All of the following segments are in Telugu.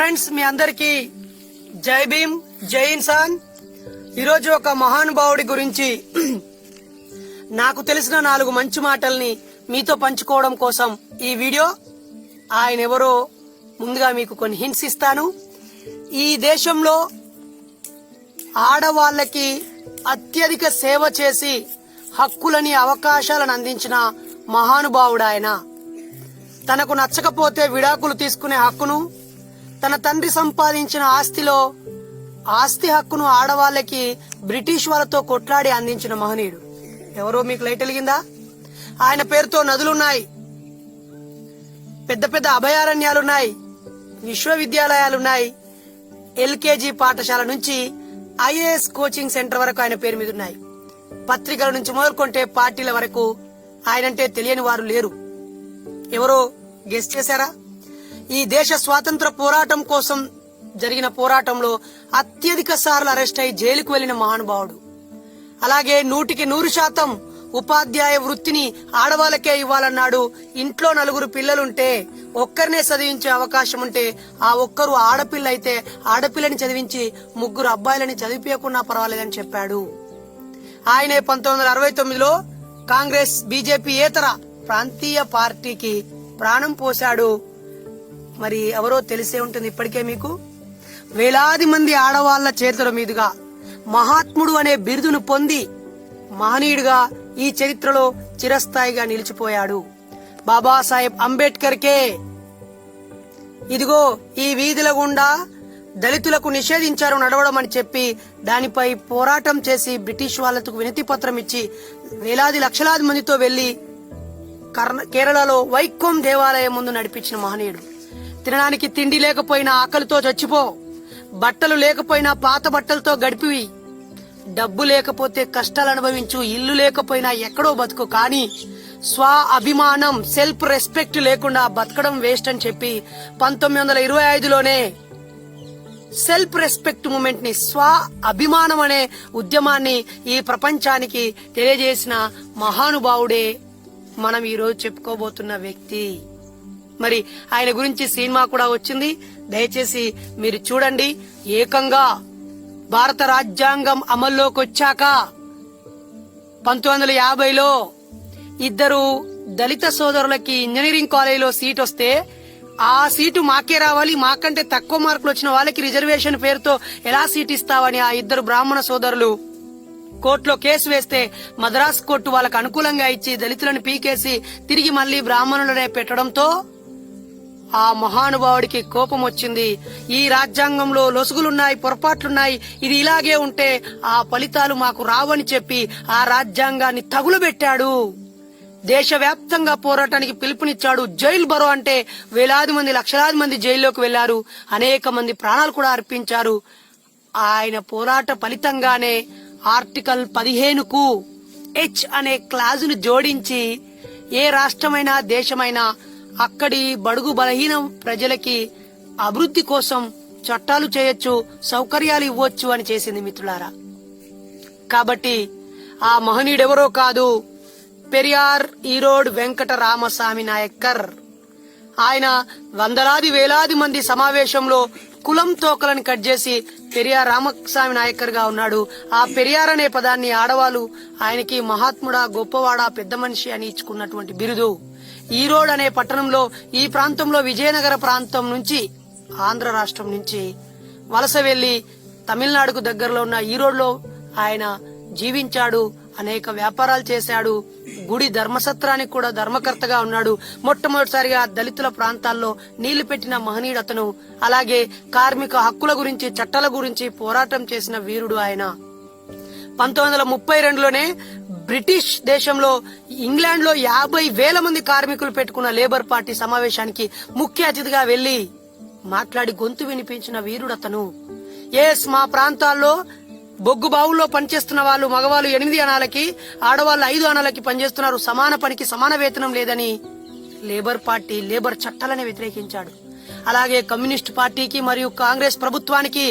ఫ్రెండ్స్ మీ అందరికి జై భీమ్ జై ఇన్సాన్. ఈరోజు ఒక మహానుభావుడి గురించి నాకు తెలిసిన నాలుగు మంచి మాటల్ని మీతో పంచుకోవడం కోసం ఈ వీడియో. ఆయన ఎవరో ముందుగా మీకు కొన్ని హింట్స్ ఇస్తాను. ఈ దేశంలో ఆడవాళ్ళకి అత్యధిక సేవ చేసి హక్కులని అవకాశాలను అందించిన మహానుభావుడు ఆయన. తనకు నచ్చకపోతే విడాకులు తీసుకునే హక్కును తన తండ్రి సంపాదించిన ఆస్తిలో ఆస్తి హక్కును ఆడవాళ్ళకి బ్రిటిష్ వాళ్ళతో కొట్లాడి అందించిన మహనీయుడు. ఎవరో మీకు లైట్ వెలిగిందా ఆయన పేరుతో నదులున్నాయి. పెద్ద పెద్ద అభయారణ్యాలున్నాయి. విశ్వవిద్యాలయాలున్నాయి. ఎల్కేజీ పాఠశాల నుంచి ఐఏఎస్ కోచింగ్ సెంటర్ వరకు ఆయన పేరు మీద ఉన్నాయి పత్రికల నుంచి మొదలుకొంటే పార్టీల వరకు ఆయనంటే తెలియని వారు లేరు. ఎవరో గెస్ట్ చేశారా? ఈ దేశ స్వాతంత్ర పోరాటం కోసం జరిగిన పోరాటంలో అత్యధిక సార్లు అరెస్ట్ అయి జైలుకు వెళ్ళిన మహానుభావుడు. అలాగే నూటికి నూరు శాతం ఉపాధ్యాయ వృత్తిని ఆడవాళ్ళకే ఇవ్వాలన్నాడు. ఇంట్లో నలుగురు పిల్లలుంటే ఒక్కరినే చదివించే అవకాశం ఉంటే ఆ ఒక్కరు ఆడపిల్ల అయితే ఆడపిల్లని చదివించి ముగ్గురు అబ్బాయిలని చదివించకున్నా పర్వాలేదని చెప్పాడు. ఆయనే పంతొమ్మిది వందల అరవై తొమ్మిదిలో కాంగ్రెస్ బీజేపీ ఏతర ప్రాంతీయ పార్టీకి ప్రాణం పోశాడు. మరి ఎవరో తెలిసే ఉంటుంది ఇప్పటికే మీకు. వేలాది మంది ఆడవాళ్ళ చేతుల మీదుగా మహాత్ముడు అనే బిరుదును పొంది మహనీయుడిగా ఈ చరిత్రలో చిరస్థాయిగా నిలిచిపోయాడు. బాబాసాహెబ్ అంబేద్కర్ కే ఇదిగో ఈ వీధుల గుండా దళితులకు నిషేధించారు నడవడం అని చెప్పి దానిపై పోరాటం చేసి బ్రిటిష్ వాళ్ళకు వినతి పత్రం ఇచ్చి వేలాది లక్షలాది మందితో వెళ్ళి కర్ణ కేరళలో వైకోం దేవాలయం ముందు నడిపించిన మహనీయుడు. తినడానికి తిండి లేకపోయినా ఆకలితో చచ్చిపో. బట్టలు లేకపోయినా పాత బట్టలతో గడిపివి. డబ్బు లేకపోతే కష్టాలు అనుభవించు ఇల్లు లేకపోయినా ఎక్కడో బతుకు. కానీ స్వ అభిమానం సెల్ఫ్ రెస్పెక్ట్ లేకుండా బతకడం వేస్ట్ అని చెప్పి పంతొమ్మిది వందల ఇరవై ఐదులోనే సెల్ఫ్ రెస్పెక్ట్ మూమెంట్ని స్వ అభిమానం అనే ఉద్యమాన్ని ఈ ప్రపంచానికి తెలియజేసిన మహానుభావుడే మనం ఈరోజు చెప్పుకోబోతున్న వ్యక్తి. మరి ఆయన గురించి సినిమా కూడా వచ్చింది. దయచేసి మీరు చూడండి. ఏకంగా భారత రాజ్యాంగం అమల్లోకి వచ్చాక పంతొమ్మిది వందల యాభైలో ఇద్దరు దళిత సోదరులకి ఇంజనీరింగ్ కాలేజీలో సీట్ వస్తే ఆ సీటు మాకే రావాలి మాకంటే తక్కువ మార్కులు వచ్చిన వాళ్ళకి రిజర్వేషన్ పేరుతో ఎలా సీట్ ఇస్తావని ఆ ఇద్దరు బ్రాహ్మణ సోదరులు కోర్టులో కేసు వేస్తే మద్రాస్ కోర్టు వాళ్ళకు అనుకూలంగా ఇచ్చి దళితులను పీకేసి తిరిగి మళ్ళీ బ్రాహ్మణులనే పెట్టడంతో ఆ మహానుభావుడికి కోపం వచ్చింది. ఈ రాజ్యాంగంలో లొసుగులున్నాయి పొరపాట్లున్నాయి ఇది ఇలాగే ఉంటే ఆ ఫలితాలు మాకు రావని చెప్పి ఆ రాజ్యాంగాన్ని తగులబెట్టాడు. దేశవ్యాప్తంగా పోరాటానికి పిలుపునిచ్చాడు జైలు బరో అంటే వేలాది మంది లక్షలాది మంది జైల్లోకి వెళ్ళారు. అనేక మంది ప్రాణాలు కూడా అర్పించారు. ఆయన పోరాట ఫలితంగానే ఆర్టికల్ పదిహేనుకు హెచ్ అనే క్లాజును జోడించి ఏ రాష్ట్రమైనా దేశమైనా అక్కడి బడుగు బలహీన ప్రజలకి అభివృద్ధి కోసం చట్టాలు చేయొచ్చు సౌకర్యాలు ఇవ్వచ్చు అని చేసింది మిత్రులారా. కాబట్టి ఆ మహనీయుడెవరో కాదు పెరియార్ ఈరోడ్ వెంకట రామస్వామి నాయక్కర్. ఆయన వందలాది వేలాది మంది సమావేశంలో కులం తోకలను కట్ చేసి పెరియార్ రామస్వామి నాయక్కర్గా ఉన్నాడు. ఆ పెరియార్ అనే పదాన్ని ఆడవాళ్ళు ఆయనకి మహాత్ముడా గొప్పవాడా పెద్ద మనిషి అని ఇచ్చుకున్నటువంటి బిరుదు. ఈరోడ్ అనే పట్టణంలో ఈ ప్రాంతంలో విజయనగర ప్రాంతం నుంచి ఆంధ్ర రాష్ట్రం నుంచి వలస వెళ్ళి తమిళనాడుకు దగ్గరలో ఉన్న ఈరోడ్లో ఆయన జీవించాడు అనేక వ్యాపారాలు చేశాడు గుడి ధర్మసత్రానికి కూడా ధర్మకర్తగా ఉన్నాడు. మొట్టమొదటిసారిగా దళితుల ప్రాంతాల్లో నీళ్ళు పెట్టిన మహనీయుడు అతను. అలాగే కార్మిక హక్కుల గురించి చట్టాల గురించి పోరాటం చేసిన వీరుడు ఆయన. పంతొమ్మిది వందల ముప్పై రెండులోనే బ్రిటిష్ దేశంలో ఇంగ్లాండ్లో యాభై వేల మంది కార్మికులు పెట్టుకున్న లేబర్ పార్టీ సమావేశానికి ముఖ్య అతిథిగా వెళ్ళి మాట్లాడి గొంతు వినిపించిన వీరుడు అతను ఎస్ మా ప్రాంతాల్లో బొగ్గు బావుల్లో పనిచేస్తున్న వాళ్ళు మగవాళ్ళు ఎనిమిది అనాలకి ఆడవాళ్ళు ఐదు అనాలకి పనిచేస్తున్నారు. సమాన పనికి సమాన వేతనం లేదని లేబర్ పార్టీ లేబర్ చట్టాలని వ్యతిరేకించాడు. అలాగే కమ్యూనిస్ట్ పార్టీకి మరియు కాంగ్రెస్ ప్రభుత్వానికి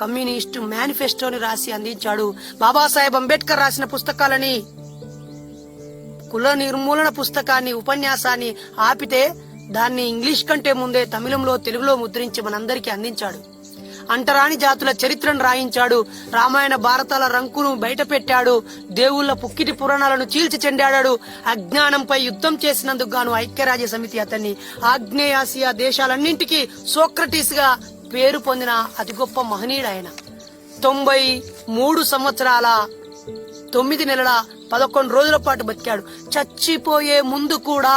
కమ్యూనిస్ట్ మేనిఫెస్టోని రాసి అందించాడు. బాబాసాహెబ్ అంబేద్కర్ రాసిన పుస్తకాలని కుల నిర్మూలన పుస్తకాన్ని ఉపన్యాసాన్ని ఆపితే దాన్ని ఇంగ్లీష్ కంటే ముందే తమిళంలో తెలుగులో ముద్రించి మనందరికీ అందించాడు. అంటరాని జాతుల చరిత్రను రాయించాడు. రామాయణ భారతాల రంకును బయట పెట్టాడు దేవుళ్ళ పుక్కిటి పురాణాలను చీల్చి చెండాడాడు. అజ్ఞానంపై యుద్ధం చేసినందుకు గాను ఐక్యరాజ్య సమితి అతన్ని ఆగ్నేయాసియా దేశాలన్నింటికీ సోక్రటీస్గా పేరు పొందిన అతి గొప్ప మహనీయుడు ఆయన. తొంభై మూడు సంవత్సరాల తొమ్మిది నెలల పదకొండు రోజుల పాటు బతికాడు. చచ్చిపోయే ముందు కూడా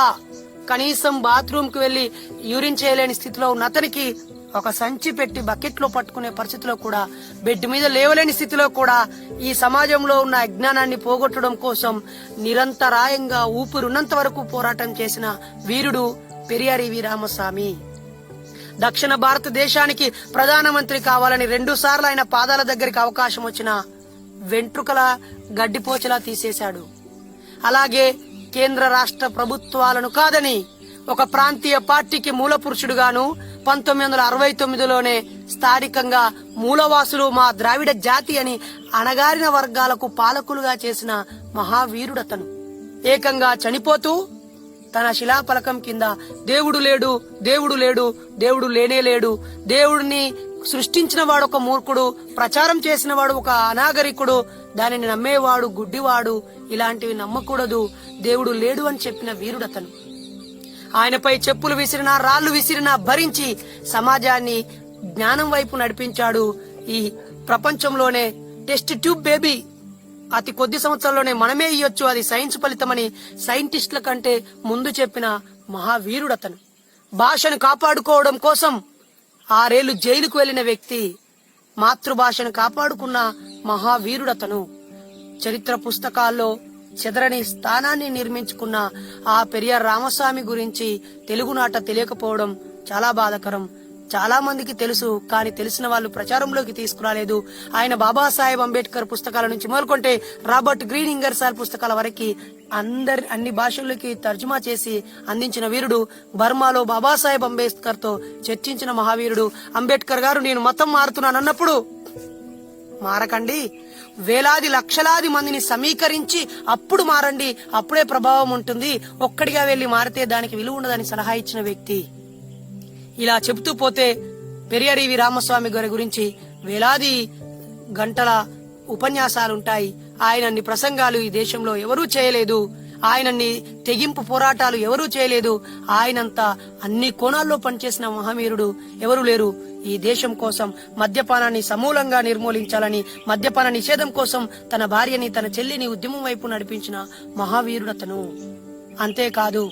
కనీసం బాత్రూమ్కు వెళ్ళి యూరిన్ చేయలేని స్థితిలో ఉన్న అతనికి ఒక సంచి పెట్టి బకెట్లో పట్టుకునే పరిస్థితిలో కూడా బెడ్ మీద లేవలేని స్థితిలో కూడా ఈ సమాజంలో ఉన్న అజ్ఞానాన్ని పోగొట్టడం కోసం నిరంతరాయంగా ఊపిరున్నంత వరకు పోరాటం చేసిన వీరుడు పెరియారి వీరామస్వామి. దక్షిణ భారతదేశానికి ప్రధానమంత్రి కావాలని రెండు సార్లు ఆయన పాదాల దగ్గరికి అవకాశం వచ్చిన వెంట్రుకల గడ్డిపోచలా తీసేశాడు. అలాగే కేంద్ర రాష్ట్ర ప్రభుత్వాలను కాదని ఒక ప్రాంతీయ పార్టీకి మూల పురుషుడుగాను పంతొమ్మిది వందల అరవై తొమ్మిదిలోనే స్థానికంగా మూలవాసులు మా ద్రావిడ జాతి అని అణగారిన వర్గాలకు పాలకులుగా చేసిన మహావీరుడతను. ఏకంగా చనిపోతూ తన శిలాఫలకం కింద దేవుడు లేడు దేవుడు లేడు దేవుడు లేనే లేడు దేవుడిని సృష్టించిన వాడు ఒక మూర్ఖుడు ప్రచారం చేసిన వాడు ఒక అనాగరికుడు దానిని నమ్మేవాడు గుడ్డివాడు ఇలాంటివి నమ్మకూడదు. దేవుడు లేడు అని చెప్పిన వీరుడతను. ఆయనపై చెప్పులు విసిరినా రాళ్ళు విసిరినా భరించి సమాజాన్ని జ్ఞానం వైపు నడిపించాడు. ఈ ప్రపంచంలోనే టెస్ట్ ట్యూబ్ బేబీ. అతి కొద్ది సంవత్సరాల్లోనే మనమే ఇయ్యొచ్చు. అది సైన్స్ ఫలితమని సైంటిస్టుల కంటే ముందు చెప్పిన మహావీరుడతను. భాషను కాపాడుకోవడం కోసం ఆరేళ్ళు జైలుకు వెళ్ళిన వ్యక్తి మాతృభాషను కాపాడుకున్న మహావీరుడతను. చరిత్ర పుస్తకాల్లో చెదరని స్థానాన్ని నిర్మించుకున్న ఆ పెరియార్ రామస్వామి గురించి తెలుగునాట తెలియకపోవడం చాలా బాధాకరం. చాలా మందికి తెలుసు కానీ తెలిసిన వాళ్ళు ప్రచారంలోకి తీసుకురాలేదు. ఆయన బాబాసాహెబ్ అంబేద్కర్ పుస్తకాల నుంచి మొదలుకుంటే రాబర్ట్ గ్రీన్ ఇంగర్సాల్ పుస్తకాల వరకు అందరి అన్ని భాషల్లోకి తర్జుమా చేసి అందించిన వీరుడు బర్మాలో బాబాసాహెబ్ అంబేద్కర్తో చర్చించిన మహావీరుడు అంబేద్కర్ గారు నేను మతం మారుతున్నాను అన్నప్పుడు మారకండి. వేలాది లక్షలాది మందిని సమీకరించి అప్పుడు మారండి. అప్పుడే ప్రభావం ఉంటుంది. ఒక్కడిగా వెళ్ళి మారితే దానికి విలువ ఉండదని సలహా ఇచ్చిన వ్యక్తి. ఇలా చెబుతూ పోతే పెరియరివి రామస్వామి గారి గురించి వేలాది గంటల ఉపన్యాసాలుంటాయి. ఆయనన్ని ప్రసంగాలు ఈ దేశంలో ఎవరూ చేయలేదు. ఆయనన్ని తెగింపు పోరాటాలు ఎవరూ చేయలేదు. ఆయనంత అన్ని కోణాల్లో పనిచేసిన మహావీరుడు ఎవరు లేరు. ఈ దేశం కోసం మద్యపానాన్ని సమూలంగా నిర్మూలించాలని మద్యపాన నిషేధం కోసం తన భార్యని తన చెల్లిని ఉద్యమం వైపు నడిపించిన మహావీరుడు అతను. అంతేకాదు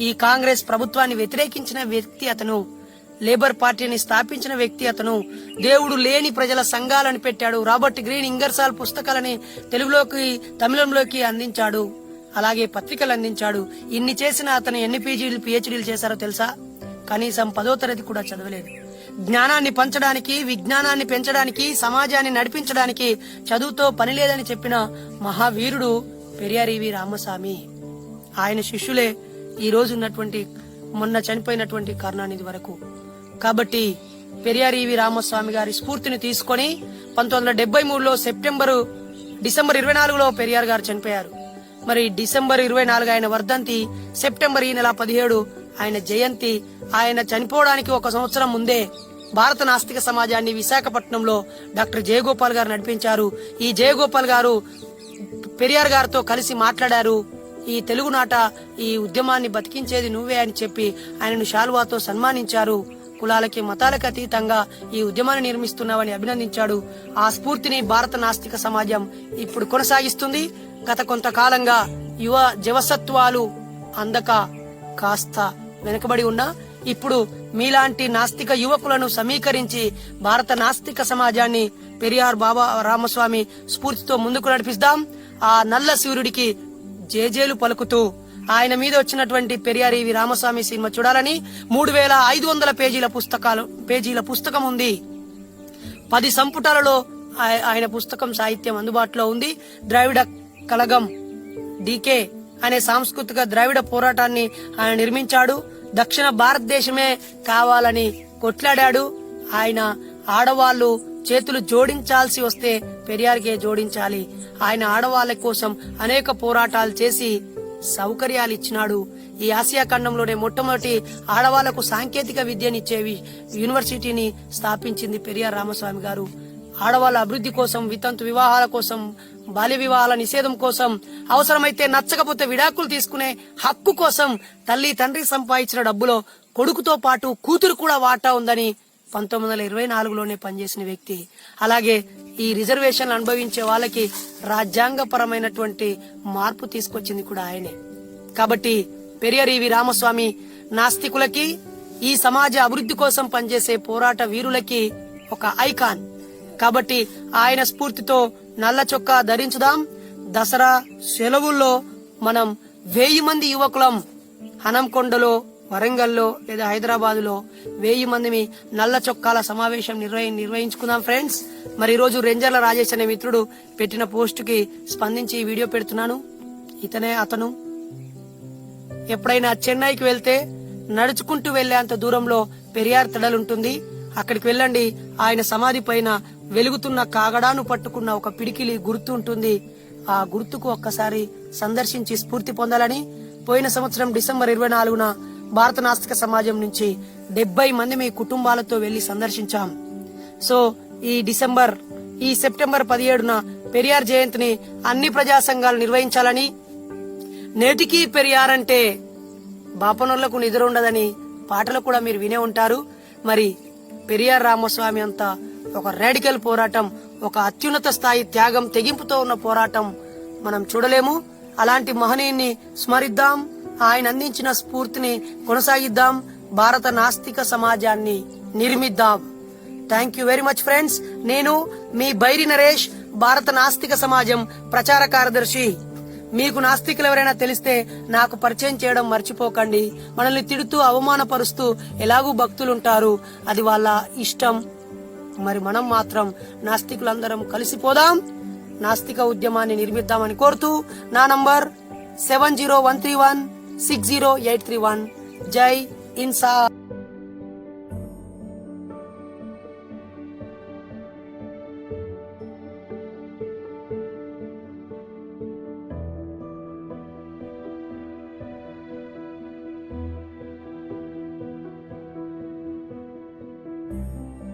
ఈ కాంగ్రెస్ ప్రభుత్వాన్ని వ్యతిరేకించిన వ్యక్తి అతను. లేబర్ పార్టీని స్థాపించిన వ్యక్తి అతను. దేవుడు లేని ప్రజల సంఘాలను పెట్టాడు. రాబర్ట్ గ్రీన్ ఇంగర్సాల్ పుస్తకాలని తెలుగులోకి తమిళంలోకి అందించాడు. అలాగే పత్రికలు అందించాడు. ఇన్ని చేసిన అతను ఎన్ని పీజీలు పిహెచ్డీలు చేశారో తెలుసా? కనీసం పదో తరగతి కూడా చదవలేదు. జ్ఞానాన్ని పంచడానికి విజ్ఞానాన్ని పెంచడానికి సమాజాన్ని నడిపించడానికి చదువుతో పని లేదని చెప్పిన మహావీరుడు పెరియారివి రామస్వామి. ఆయన శిష్యులే ఈ రోజు ఉన్నటువంటి మొన్న చనిపోయినటువంటి కరుణానిధి వరకు కాబట్టి పెరియారివి రామస్వామి గారి స్ఫూర్తిని తీసుకొని పంతొమ్మిది వందల డెబ్బై మూడులో సెప్టెంబరు డిసెంబర్ ఇరవై నాలుగులో పెరియార్ గారు చనిపోయారు. మరి డిసెంబర్ ఇరవై నాలుగు ఆయన వర్ధంతి సెప్టెంబర్ ఈ నెల పదిహేడు ఆయన జయంతి ఆయన చనిపోవడానికి ఒక సంవత్సరం ముందే భారత నాస్తిక సమాజాన్ని విశాఖపట్నంలో డాక్టర్ జయగోపాల్ గారు నడిపించారు. ఈ జయగోపాల్ గారు పెరియార్ గారితో కలిసి మాట్లాడారు. ఈ తెలుగునాట ఈ ఉద్యమాన్ని బతికించేది నువ్వే అని చెప్పి ఆయనను శాలువాతో సన్మానించారు. కులాలకి మతాలకు అతీతంగా ఈ ఉద్యమాన్ని నిర్మిస్తున్నావని అభినందించాడు. ఆ స్ఫూర్తిని భారత నాస్తిక సమాజం ఇప్పుడు కొనసాగిస్తుంది. గత కొంతకాలంగా యువ జవసత్వాలు అందక కాస్త వెనుకబడి ఉన్నా ఇప్పుడు మీలాంటి నాస్తిక యువకులను సమీకరించి భారత నాస్తిక సమాజాన్ని పెరియార్ బాబా రామస్వామి స్ఫూర్తితో ముందుకు నడిపిస్తాం ఆ నల్ల సూర్యుడికి జేజేలు పలుకుతూ ఆయన మీద వచ్చినటువంటి పెరియారివి రామస్వామి సినిమా చూడాలని మూడు వేల ఐదు వందల పేజీల పుస్తకాలు పేజీల పుస్తకం ఉంది. పది సంపుటాలలో ఆయన పుస్తకం సాహిత్యం అందుబాటులో ఉంది. ద్రావిడ కలగం డీకే అనే సాంస్కృతిక ద్రావిడ పోరాటాన్ని ఆయన నిర్మించాడు. దక్షిణ భారతదేశమే కావాలని కొట్లాడాడు. ఆయన ఆడవాళ్ళు చేతులు జోడించాల్సి వస్తే పెరియార్కే జోడించాలి. ఆయన ఆడవాళ్ళ కోసం అనేక పోరాటాలు చేసి సౌకర్యాలు ఇచ్చినాడు ఈ ఆసియా ఖండంలోనే మొట్టమొదటి ఆడవాళ్ళకు సాంకేతిక విద్యనిచ్చేవి యూనివర్సిటీని స్థాపించింది పెరియార్ రామస్వామి గారు. ఆడవాళ్ళ అభివృద్ధి కోసం వితంతు వివాహాల కోసం బాల్య వివాహాల నిషేధం కోసం అవసరమైతే నచ్చకపోతే విడాకులు తీసుకునే హక్కు కోసం తల్లి తండ్రి సంపాదించిన డబ్బులో కొడుకుతో పాటు కూతురు కూడా వాటా ఉందని పంతొమ్మిది వందల ఇరవై నాలుగులోనే పనిచేసిన వ్యక్తి. అలాగే ఈ రిజర్వేషన్లు అనుభవించే వాళ్ళకి రాజ్యాంగపరమైనటువంటి మార్పు తీసుకొచ్చింది కూడా ఆయనే. కాబట్టి పెరియర్ ఈవి రామస్వామి నాస్తికులకి ఈ సమాజ అభివృద్ధి కోసం పనిచేసే పోరాట వీరులకి ఒక ఐకాన్. కాబట్టి ఆయన స్ఫూర్తితో నల్ల చొక్కా ధరించుదాం. దసరా సెలవుల్లో మనం వెయ్యి మంది యువకులం హనంకొండలో వరంగల్లో లేదా హైదరాబాదులో వెయ్యి మంది నల్ల చొక్కాల సమావేశం నిర్వహి నిర్వహించుకుందాం ఫ్రెండ్స్. మరి ఈరోజు రోజు రేంజర్ల రాజేష్ అనే మిత్రుడు పెట్టిన పోస్టుకి స్పందించి ఈ వీడియో పెడుతున్నాను. ఇతనే అతను. ఎప్పుడైనా చెన్నైకి వెళ్తే నడుచుకుంటూ వెళ్ళేంత దూరంలో పెరియార్ తడలుంటుంది. అక్కడికి వెళ్ళండి. ఆయన సమాధి పైన వెలుగుతున్న కాగడాను పట్టుకున్న ఒక పిడికిలి గుర్తు ఉంటుంది. ఆ గుర్తుకు ఒక్కసారి సందర్శించి స్ఫూర్తి పొందాలని పోయిన సంవత్సరం డిసెంబర్ ఇరవై నాలుగున భారత నాస్తిక సమాజం నుంచి డెబ్బై మంది మీ కుటుంబాలతో వెళ్ళి సందర్శించాం. సో ఈ డిసెంబర్ ఈ సెప్టెంబర్ పదిహేడున పెరియార్ జయంతిని అన్ని ప్రజా సంఘాలు నిర్వహించాలని నేటికి పెరియార్ అంటే నిద్ర ఉండదని పాటలు కూడా మీరు వినే ఉంటారు. మరి పెరియార్ రామస్వామి అంతా ఒక రాడికల్ పోరాటం ఒక అత్యున్నత స్థాయి త్యాగం తెగింపుతో ఉన్న పోరాటం మనం చూడలేము. అలాంటి మహనీయుని స్మరిద్దాం. ఆయన అందించిన స్ఫూర్తిని కొనసాగిద్దాం. భారత నాస్తిక సమాజాన్ని నిర్మిద్దాం. Thank you very much friends నేను మీ బైరి నరేష్ భారత నాస్తిక సమాజం ప్రచార కార్యదర్శి. మీకు నాస్తికులు ఎవరైనా తెలిస్తే నాకు పరిచయం చేయడం మర్చిపోకండి. మనల్ని తిడుతూ అవమానపరుస్తూ ఎలాగూ భక్తులుంటారు. అది వాళ్ళ ఇష్టం. మరి మనం మాత్రం నాస్తికులందరం కలిసిపోదాం నాస్తిక ఉద్యమాన్ని నిర్మిద్దామని కోరుతూ నా number seven zero one three one six zero eight three one. జై ఇన్సా